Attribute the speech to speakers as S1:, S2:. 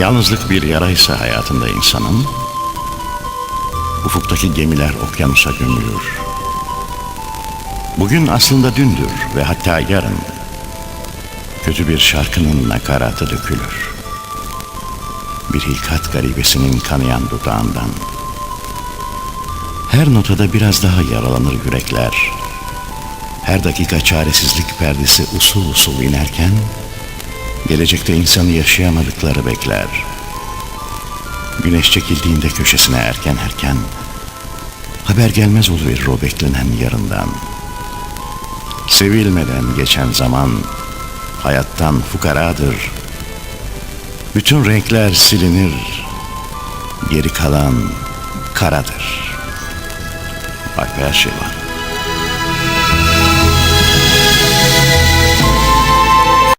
S1: Yalnızlık bir yaraysa hayatında insanın, ufuktaki gemiler okyanusa gömülür. Bugün aslında dündür ve hatta yarın kötü bir şarkının nakaratı dökülür. Bir hilkat garibesinin kanayan dudağından. Her notada biraz daha yaralanır yürekler. Her dakika çaresizlik perdesi usul usul inerken, gelecekte insanı yaşayamadıkları bekler. Güneş çekildiğinde köşesine erken erken, haber gelmez oluverir o beklenen yarından. Sevilmeden geçen zaman, hayattan fukaradır. Bütün renkler silinir, geri kalan karadır. Alper Şevan